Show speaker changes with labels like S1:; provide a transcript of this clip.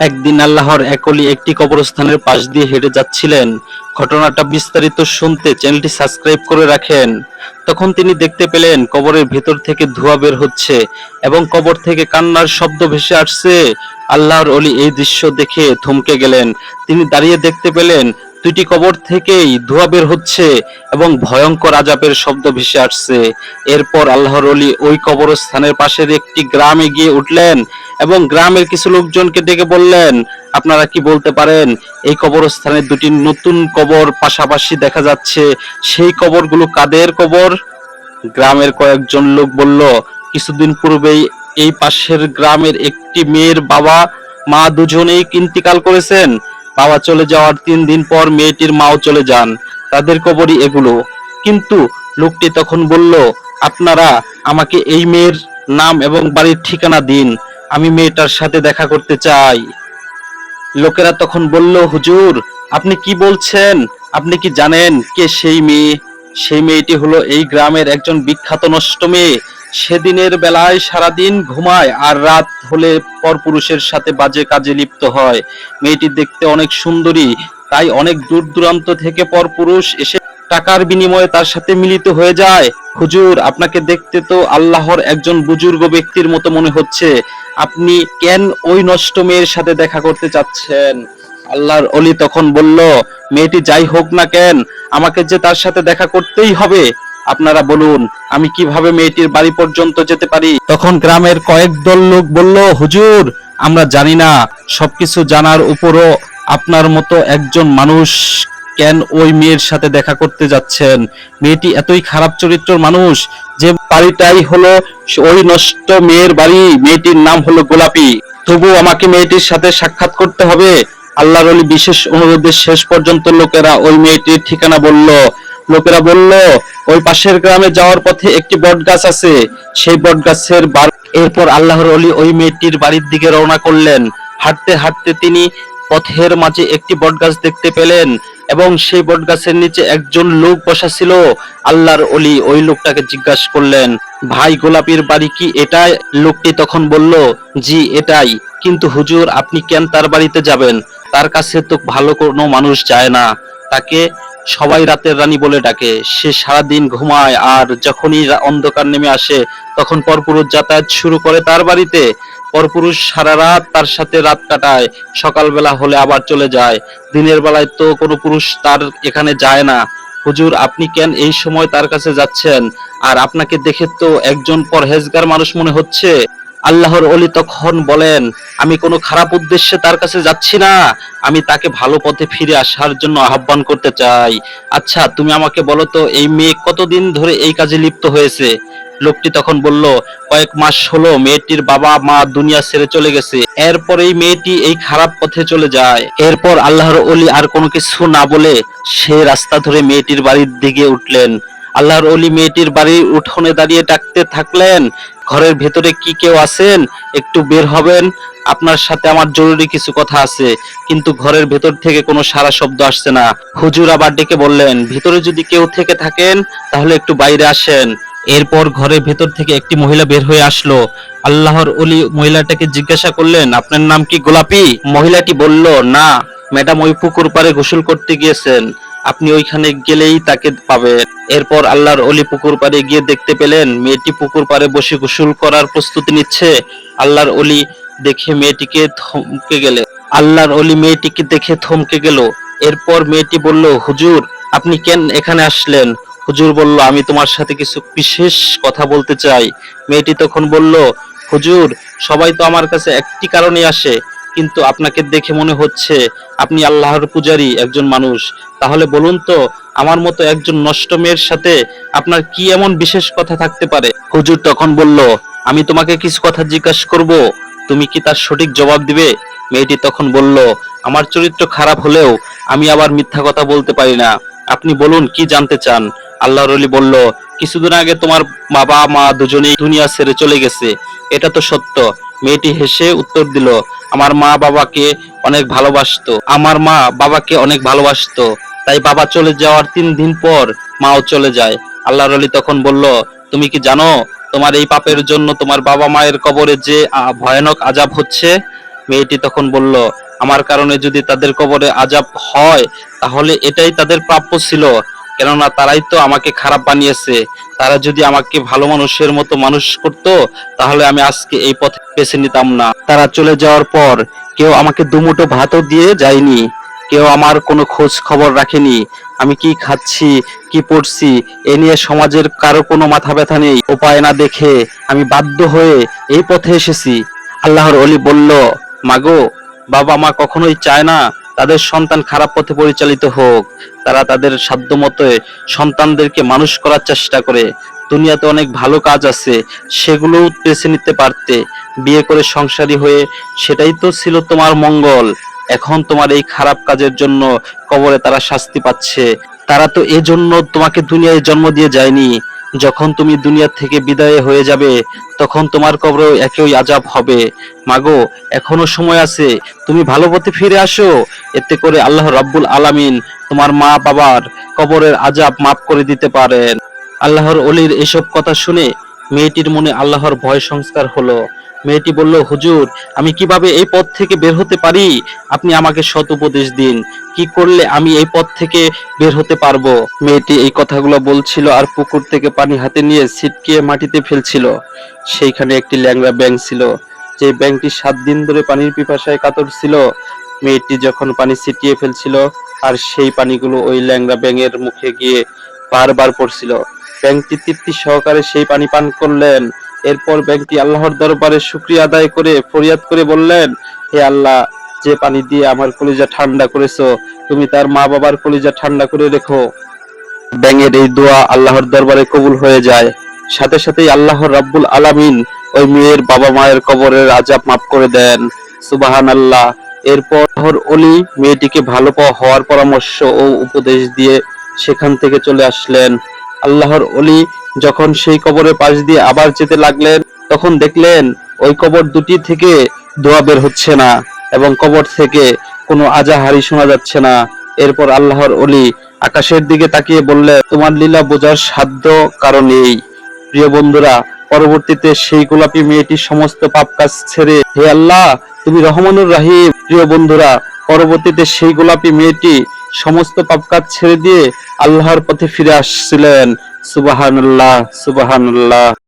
S1: একদিন আল্লাহর একলি একটি কবরস্থানের পাশ দিয়ে হেঁটে যাচ্ছিলেন। ঘটনাটা বিস্তারিত শুনতে চ্যানেলটি সাবস্ক্রাইব করে রাখেন। তখন তিনি দেখতে পেলেন কবরের ভেতর থেকে ধোঁয়া বের হচ্ছে এবং কবর থেকে কান্নার শব্দ ভেসে আসছে। আল্লাহর অলি এই দৃশ্য দেখে থমকে গেলেন। তিনি দাঁড়িয়ে দেখতে পেলেন দুইটি কবর থেকেই ধোঁয়া বের হচ্ছে এবং ভয়ঙ্কর আজাবের শব্দ ভেসে আসছে। এরপর আল্লাহর অলি ওই কবরস্থানের পাশের একটি গ্রামে গিয়ে উঠলেন এবং গ্রামের কিছু লোকজনকে ডেকে বললেন, আপনারা কি বলতে পারেন, এই কবরস্থানে দুটি নতুন কবর পাশাপাশি দেখা যাচ্ছে, সেই কবরগুলো কাদের কবর? গ্রামের কয়েকজন লোক বলল, কিছুদিন পূর্বেই এই পাশের গ্রামের একটি মেয়ের বাবা, মা দুজনেই ইন্তিকাল করেছেন। বাবা চলে যাওয়ার তিন দিন পর মেয়েটির মাও চলে যান, তাদের কবরই এগুলো। কিন্তু লোকটি তখন বলল, আপনারা আমাকে এই মেয়ের নাম এবং বাড়ির ঠিকানা দিন, আমি মেয়েটার সাথে দেখা করতে চাই। লোকেরা তখন বলল, হুজুর, আপনি কি বলছেন? আপনি কি জানেন কে সেই মেয়ে? সেই মেয়েটি হলো এই গ্রামের একজন বিখ্যাত নষ্ট মেয়ে। সেদিনের বেলায় সারাদিন ঘুমায় আর রাত হলে পরপুরুষের সাথে বাজে কাজে লিপ্ত হয়। মেয়েটি দেখতে অনেক সুন্দরী, তাই অনেক দূর দূরান্ত থেকে পরপুরুষ এসে টাকার বিনিময়ে তার সাথে মিলিত হয়ে যায়। হুজুর, আপনাকে দেখতে তো আল্লাহর একজন বুজুর্গ ব্যক্তির মতো মনে হচ্ছে। আপনি কেন ওই নষ্ট মেয়ের সাথে দেখা করতে চাচ্ছেন? আল্লাহর অলি তখন বলল, মেয়েটি যাই হোক না কেন, আমাকে যে তার সাথে দেখা করতেই হবে আপনারা বলুন, আমি কীভাবে মেয়েটির বাড়ি পর্যন্ত যেতে পারি? তখন গ্রামের কয়েক দল লোক বলল, হুজুর, আমরা জানি না। সবকিছু জানার উপরও আপনার মতো একজন মানুষ কেন ওই মেয়ের সাথে দেখা করতে যাচ্ছেন? মেয়েটি এতই খারাপ চরিত্রের মানুষ যে বাড়িটাই হলো ওই নষ্ট মেয়ের বাড়ি। মেয়েটির নাম হলো গোলাপি। তবু আমাকে মেয়েটির সাথে সাক্ষাৎ করতে হবে। আল্লাহর বিশেষ অনুরোধের শেষ পর্যন্ত লোকেরা ওই মেয়েটির ঠিকানা বলল। লোকেরা বলল, ওই পাশের গ্রামে যাওয়ার পথে একটি বট গাছ আছে। সেই বট গাছের এরপর আল্লাহর অলি ওই মেয়েটির বাড়ির দিকে রওনা করলেন। হাঁটতে হাঁটতে তিনি পথের মাঝে একটি বটগাছ দেখতে পেলেন এবং সেই বটগাছের নিচে একজন লোক বসা ছিল। আল্লাহর অলি ওই লোকটাকে জিজ্ঞাসা করলেন, ভাই, গোলাপির বাড়ি কি এটাই? লোকটি তখন বলল, জি, এটাই। কিন্তু হুজুর, আপনি কেন তার বাড়িতে যাবেন? তার কাছে তো ভালো কোনো মানুষ যায় না। তাকে সবাই রাতের রানী বলে ডাকে। সে সারাদিন ঘুমায় আর যখনই অন্ধকার নেমে আসে, তখন পরপুরুষ যাতায়াত শুরু করে তার বাড়িতে। পরপুরুষ সারা রাত তার সাথে রাত কাটায়, সকালবেলা হলে আবার চলে যায়। দিনের বেলায় তো কোনো পুরুষ তার এখানে যায় না। হুজুর, আপনি কেন এই সময় তার কাছে যাচ্ছেন? আর আপনাকে দেখে তো একজন পরহেজগার মানুষ মনে হচ্ছে? আল্লাহর অলি তখন বলেন, আমি কোনো খারাপ উদ্দেশ্যে তার কাছে যাচ্ছি না। আমি তাকে ভালো পথে ফিরে আসার জন্য আহ্বান করতে চাই। আচ্ছা তুমি আমাকে বলো তো, এই মেয়ে কতদিন ধরে এই কাজে লিপ্ত হয়েছে? লোকটি তখন বলল, কয়েক মাস হলো মেয়েটির বাবা মা দুনিয়া ছেড়ে চলে গেছে। এরপর এই মেয়েটি এই খারাপ পথে চলে যায়। এরপর আল্লাহর অলি আর কোনো কিছু না বলে সে রাস্তা ধরে মেয়েটির বাড়ির দিকে উঠলেন। আল্লাহর অলি মেয়েটির বাড়ির উঠোনে দাঁড়িয়ে ডাকতে থাকলেন। ঘরের ভেতরে কি কেউ আছেন? একটু বের হবেন। আপনার সাথে আমার জরুরি কিছু কথা আছে, কিন্তু ঘরের ভেতর থেকে কোনো সারা শব্দ আসছে না। হুজুর আবার ডেকে বললেন, ভিতরে যদি কেউ থেকে থাকেন, তাহলে একটু বাইরে আসেন। এরপর ঘরের ভেতর থেকে একটি মহিলা বের হয়ে আসলো। আল্লাহর অলি মহিলাটাকে জিজ্ঞাসা করলেন, আপনার নাম কি গোলাপি? মহিলাটি বলল, না, ম্যাডাম ওই পুকুর পাড়ে গোসল করতে গিয়েছেন। আপনি ওইখানে গেলেই তাকে পাবেন। এরপর আল্লাহর অলি পুকুর পাড়ে গিয়ে দেখতে পেলেন, মেয়েটি পুকুর পাড়ে বসে গোসল করার প্রস্তুতি নিচ্ছে। আল্লাহর অলি দেখে মেয়েটিকে থমকে গেলে আল্লাহর অলি মেয়েটিকে দেখে থমকে গেল। এরপর মেয়েটি বলল, হুজুর, আপনি কেন এখানে আসলেন? হুজুর বলল, আমি তোমার সাথে কিছু বিশেষ কথা বলতে চাই। মেয়েটি তখন বলল, হুজুর, সবাই তো আমার কাছে একটি কারণে আসে। কিন্তু আপনাকে দেখে মনে হচ্ছে আপনি আল্লাহর পূজারী একজন মানুষ। তাহলে বলুন তো, আমার মতো একজন নষ্ট মেয়ের সাথে আপনার কি এমন বিশেষ কথা থাকতে পারে? হুজুর তখন বলল, আমি তোমাকে কিছু কথা জিজ্ঞাসা করব। তুমি কি তার সঠিক জবাব দিবে? মেয়েটি তখন বলল, আমার চরিত্র খারাপ হলেও আমি আবার মিথ্যা কথা বলতে পারি না। আপনি বলুন, কি জানতে চান? আল্লাহ রলি বলল, কিছুদিন আগে তোমার বাবা মা দুজনেই দুনিয়া ছেড়ে চলে গেছে। এটা তো সত্য। মেয়েটি হেসে উত্তর দিল, আমার মা বাবাকে অনেক ভালোবাসতো। আমার মা বাবাকে অনেক ভালোবাসতো। তাই বাবা চলে যাওয়ার তিন দিন পর মাও চলে যায়। আল্লাহ রলি তখন বলল, তুমি কি জানো তোমার এই পাপের জন্য তোমার বাবা মায়ের কবরে যে ভয়ানক আজাব হচ্ছে? মেয়েটি তখন বলল, আমার কারণে যদি তাদের কবরে আজাব হয়, তাহলে এটাই তাদের প্রাপ্য ছিল। কেননা তারাই তো আমাকে খারাপ বানিয়েছে। তারা যদি আমাকে ভালো মানুষের মতো মানুষ করত, তাহলে আমি আজকে এই পথে বেছে নিতাম না। তারা চলে যাওয়ার পর কেউ আমাকে দুমুঠো ভাতও দিয়ে যায়নি। কেউ আমার কোনো খোঁজ খবর রাখেনি। আমি কি খাচ্ছি, কি পড়ছি, এ নিয়ে সমাজের কারও কোনো মাথা ব্যথা নেই। উপায় না দেখে আমি বাধ্য হয়ে এই পথে এসেছি। আল্লাহর অলি বলল, মাগো, বাবা মা কখনোই চায় না তাদের সন্তান খারাপ পথে পরিচালিত হোক, তারা তাদের সাধ্যমতো সন্তানদেরকে মানুষ করার চেষ্টা করে। দুনিয়াতে অনেক ভালো কাজ আছে, সেগুলোও বেছে নিতে পারতে। বিয়ে করে সংসারী হয়ে, সেটাই তো ছিল তোমার মঙ্গল। এখন তোমার এই খারাপ কাজের জন্য কবরে তারা শাস্তি পাচ্ছে। তারা তো এজন্য তোমাকে দুনিয়ায় জন্ম দিয়ে যায়নি। যখন তুমি দুনিয়া থেকে বিদায় হয়ে যাবে, তখন তোমার কবরেও একই আজাব হবে। মাগো, এখনও সময় আছে, তুমি ভালো পথে ফিরে আসো। এতে করে আল্লাহ রাব্বুল আলামিন তোমার মা বাবার কবরের আজাব মাফ করে দিতে পারেন। আল্লাহর অলির এসব কথা শুনে মেয়েটির মনে আল্লাহর ভয় সংস্কার হলো। মেয়েটি বলল, হুজুর, আমি কীভাবে এই পথ থেকে বের হতে পারি? আপনি আমাকে সৎ উপদেশ দিন। কি করলে আমি এই পথ থেকে বের হতে পারব? মেয়েটি এই কথাগুলো বলছিল আর পুকুর থেকে পানি হাতে নিয়ে ছিটকিয়ে মাটিতে ফেলছিল। সেইখানে একটি ল্যাংড়া ব্যাঙ ছিল। যে ব্যাঙটি সাত দিন ধরে পানির পিপাসায় কাতর ছিল। মেয়েটি যখন পানি ছিটিয়ে ফেলছিল আর সেই পানিগুলো ওই ল্যাংড়া ব্যাঙের মুখে গিয়ে বারবার পড়ছিল। ব্যাংকটি তৃপ্তি সহকারে সেই পানি পান করলেন। এরপর ব্যাংকটি আল্লাহর দরবারে শুক্রিয়া আদায় করে ফরিয়াদ করে বললেন, হে আল্লাহ, যে পানি দিয়ে আমার কলিজা ঠান্ডা করেছ, তুমি তার মা বাবার কলিজা ঠান্ডা করে রেখো। ব্যাঙের এই দোয়া আল্লাহর দরবারে কবুল হয়ে যায়। সাথে সাথেই আল্লাহর রাব্বুল আলামিন ওই মেয়ের বাবা মায়ের কবরের আজাব মাফ করে দেন। সুবাহান আল্লাহ এরপর অলি মেয়েটিকে ভালো পাওয়া হওয়ার পরামর্শ ও উপদেশ দিয়ে সেখান থেকে চলে আসলেন। আল্লাহর অলি যখন সেই কবরের পাশ দিয়ে আবার যেতে লাগলেন, তখন দেখলেন ওই কবর দুটি থেকে দোয়া বের হচ্ছে না এবং কবর থেকে কোনো আজাহারি শোনা যাচ্ছে না। এরপর আল্লাহর অলি আকাশের দিকে তাকিয়ে বললে তোমার লীলা বোঝার সাধ্য কারণেই প্রিয় বন্ধুরা, পরবর্তীতে সেই গোলাপী মেয়েটি সমস্ত পাপ কাজ ছেড়ে, হে আল্লাহ, তুমি রহমানুর রাহিম। প্রিয় বন্ধুরা, পরবর্তীতে সেই গোলাপি মেয়েটি সমস্ত পাপ কাজ ছেড়ে দিয়ে আল্লাহর পথে ফিরে আসছিলেন। সুবাহানুল্লাহ সুবাহানুল্লাহ।